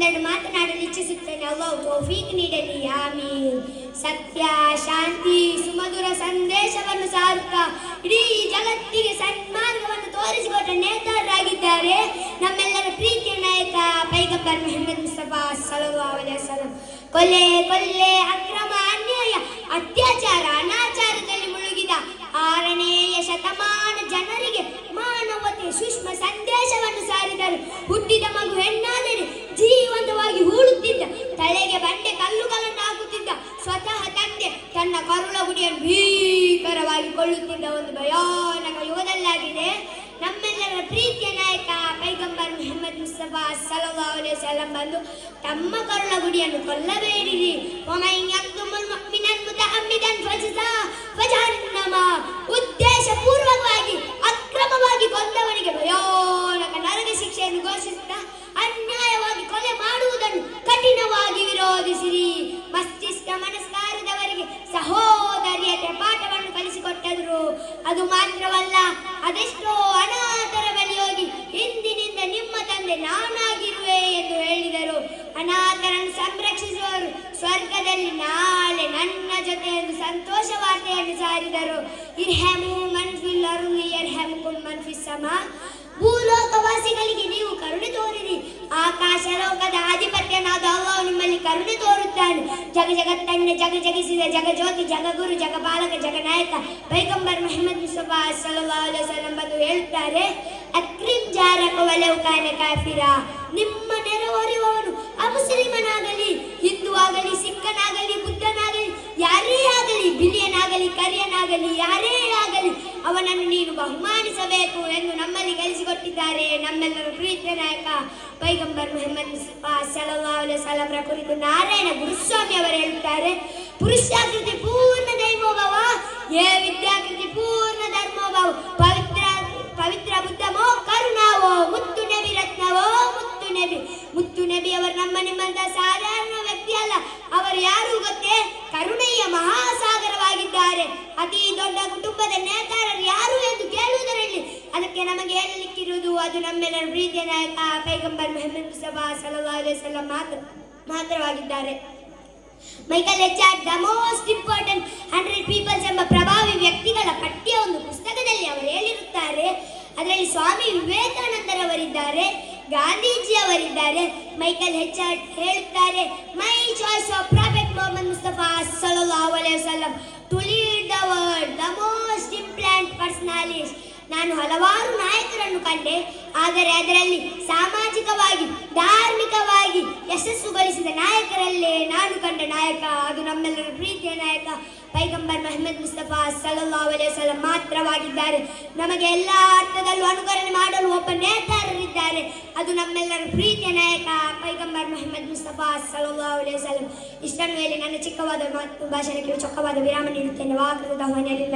ಒಂದೆರಡು ಮಾತನಾಡಲು ಇಚ್ಛಿಸುತ್ತೇನೆ. ಅಲ್ಲೋ ತೌಫೀಕ್ ನೀಡಲಿ, ಆಮೀನ್. ಸತ್ಯ, ಶಾಂತಿ, ಸುಮಧುರ ಸಂದೇಶವನ್ನು ಸಾರುತ್ತಾ ಇಡೀ ಜಗತ್ತಿಗೆ ಸನ್ಮಾರ್ಗವನ್ನು ತೋರಿಸಿಕೊಟ್ಟ ನೇತಾರರಾಗಿದ್ದಾರೆ. ನಮ್ಮೆಲ್ಲರ ಪ್ರೀತಿಯ ನಾಯಕ ಪೈಗಂಬರ್ ಮೆಹಮ್ಮದ್ ಸಲ್ಲಲ್ಲಾಹು ಅಲೈಹಿ ವಸಲ್ಲಂ ಕೊಲೆ ಕೊಲ್ಲೆ ಅಕ್ರಮ, ಅನ್ಯಾಯ, ಅತ್ಯಾಚಾರ, ಅನಾಚಾರದಲ್ಲಿ ಮುಳುಗಿದ ಆರನೇಯ ಶತಮಾನ ಜನರಿಗೆ ಮಾನವತೆ, ಸೂಕ್ಷ್ಮ ಸಂದೇಶವನ್ನು ಸಾರಿದರು. ಹಾಕುತ್ತಿದ್ದ ಸ್ವತಃ ತಂದೆ ತನ್ನ ಕರುಳ ಗುಡಿಯನ್ನು ಭೀಕರವಾಗಿ ಕೊಳ್ಳುತ್ತಿದ್ದ ಒಂದು ಭಯಾನಕ ಯುಗದಲ್ಲಾಗಿದೆ. ನಮ್ಮೆಲ್ಲರ ಪ್ರೀತಿಯ ನಾಯಕ ಪೈಗಂಬರ್ ಮೊಹಮ್ಮದ್ ಮುಸ್ತಫಾ ವಸಲ್ಲಂ ಬಂದು ತಮ್ಮ ಕರುಳ ಗುಡಿಯನ್ನು ಕೊಲ್ಲಬೇಡಿರಿ. ಅದು ಮಾತ್ರವಲ್ಲ, ಅದೆಷ್ಟೋ ಅನಾಥರ ಬಳಿ ಹೋಗಿ ಇಂದಿನಿಂದ ನಿಮ್ಮ ತಂದೆ ನಾನಾಗಿರುವೆ ಎಂದು ಹೇಳಿದರು. ಅನಾಥರನ್ನು ಸಂರಕ್ಷಿಸುವವರು ಸ್ವರ್ಗದಲ್ಲಿ ನಾಳೆ ನನ್ನ ಜೊತೆ ಎಂದು ಸಂತೋಷ ವಾರ್ತೆಯನ್ನು ಸಾರಿದರು. ಇರ್ಹೆಮು ಮನ್ಫಿಲ್ ಅರುಣಿ ಇರ್ಹೆಮುಲ್ ಮನ್ಫಿಸ್ ಸಮಾ. ಭೂಲೋಕವಾಸಿಗಳಿಗೆ ನೀವು ಕರುಣೆ ತೋರಿರಿ. ಆಕಾಶ ಲೋಕದ ಆಧಿಪತ್ಯನಾದ ಅಲ್ಲಾಹು ನಿಮ್ಮಲ್ಲಿ ಕರುಣೆ ತೋರುತ್ತಾನೆ ಜಗ ಜಗತ್ತಣ್ಣ ಜಗ ಜಗಿಸಿದ ಜಗಜ್ಯೋತಿ ಬಾಲಕ, ಜಗ ನಾಯಕ. ಪೈಗಂಬರ್ ಮೊಹಮ್ಮದ್ ಜಗ ನಾಯಕ ಅಲೈಹಿ ವಸಲ್ಲಂ ಬಂದು ಹೇಳ್ತಾರೆ, ಅಕ್ರಿಮ್ ಜಾರಕ ವಲವು ಕಾನ ಕಾಫಿರ. ನಿಮ್ಮ ನೆರವರಿವವನು ಅಮುಸ್ಲಿಮನಾಗಲಿ, ಹಿಂದೂ ಆಗಲಿ, ಸಿಖ್ಖನಾಗಲಿ, ಬುದ್ಧನಾಗಲಿ, ಯಾರೇ ಆಗಲಿ, ಬಿಲಿಯನಾಗಲಿ, ಕರಿಯನಾಗಲಿ, ಯಾರೇ ಬಹುಮಾನಿಸಬೇಕು ಎಂದು ನಮ್ಮಲ್ಲಿ ಕಲಿಸಿಕೊಟ್ಟಿದ್ದಾರೆ ನಮ್ಮೆಲ್ಲರ ಪ್ರೀತಿಯ ನಾಯಕ ಪೈಗಂಬರ್ ಮೊಹಮ್ಮದ್ ವಸಲ್ಲಂರ ಕುರಿತು ನಾರಾಯಣ ಗುರುಸ್ವಾಮಿ ಅವರು ಹೇಳುತ್ತಾರೆ, ಪುರುಷಾಕೃತಿ ಪೂರ್ಣ ದೈವೋಭವ ಏ ವಿದ್ಯಾಕೃತಿ ಪೂರ್ಣ ಧರ್ಮೋಭವ, ಪವಿತ್ರ ಪವಿತ್ರ ಬುದ್ಧಮೋ ಕರುಣಾವೋ, ಮುತ್ತು ನಬಿ ರತ್ನವೋ, ಮುತ್ತು ನಬಿ ಮುತ್ತು ನಬಿ ಅವರು ನಮ್ಮ ನಿಮ್ಮಂತ ಸಾಧಾರಣ ವ್ಯಕ್ತಿ ಅಲ್ಲ. ಅವರು ಯಾರು ಗೊತ್ತೇ? ಅದಕ್ಕೆ ನಮಗೆ ಹೇಳಲಿಕ್ಕಿರುವುದು ಅದು ನಮ್ಮೆಲ್ಲರ ಪ್ರೀತಿಯ ನಾಯಕ ಪೈಗಂಬರ್ ಮೊಹಮ್ಮದ್ ಮುಸ್ತಫಾ ಸಲಹಾ ಮಾತ್ರ, ಮಾತ್ರವಾಗಿದ್ದಾರೆ. Michael HR the most important hundred peoples ಎಂಬ ಪ್ರಭಾವಿ ವ್ಯಕ್ತಿಗಳ ಪಟ್ಟಿಯ ಒಂದು ಪುಸ್ತಕದಲ್ಲಿ ಅವರು ಹೇಳಿರುತ್ತಾರೆ. ಅದರಲ್ಲಿ ಸ್ವಾಮಿ ವಿವೇಕಾನಂದರವರಿದ್ದಾರೆ ಗಾಂಧೀಜಿ ಅವರಿದ್ದಾರೆ. ಮೈಕಲ್ ಎಚ್ಆರ್ ಹೇಳುತ್ತಾರೆ my choice of prophet Mohammad Mustafa ಸಲಹಾ ವಸಲ್ಲಂ to lead the world the most implant personalist ನಾನು ಹಲವಾರು ನಾಯಕರನ್ನು ಕಂಡೆ ಆದರೆ ಅದರಲ್ಲಿ ಸಾಮಾಜಿಕವಾಗಿ ಧಾರ್ಮಿಕವಾಗಿ ಯಶಸ್ಸು ಗಳಿಸಿದ ನಾಯಕರಲ್ಲೇ ನಾನು ಕಂಡ ನಾಯಕ ಅದು ನಮ್ಮೆಲ್ಲರ ಪ್ರೀತಿಯ ನಾಯಕ ಪೈಗಂಬರ್ ಮಹಮ್ಮದ್ ಮುಸ್ತಫಾ ಅಲೈಹಿ ವಸಲ್ಲಂ ಮಾತ್ರವಾಗಿದ್ದಾರೆ ನಮಗೆ ಎಲ್ಲ ಅರ್ಥದಲ್ಲೂ ಅನುಕರಣೆ ಮಾಡಲು ಒಬ್ಬ ನೇತಾರರಿದ್ದಾರೆ ಅದು ನಮ್ಮೆಲ್ಲರ ಪ್ರೀತಿಯ ನಾಯಕ ಪೈಗಂಬರ್ ಮಹಮ್ಮದ್ ಮುಸ್ತಫಾ ಅಲೈಹಿ ವಸಲ್ಲಂ ಇಷ್ಟನ್ನು ಹೇಳಿ ನನ್ನ ಚಿಕ್ಕವಾದ ಮಾತು ಭಾಷಣಕ್ಕೆ ಚೊಕ್ಕವಾದ ವಿರಾಮ ನೀಡುತ್ತೇನೆ ವಾಗ್ರದ ಹೊನೆಯಲ್ಲಿ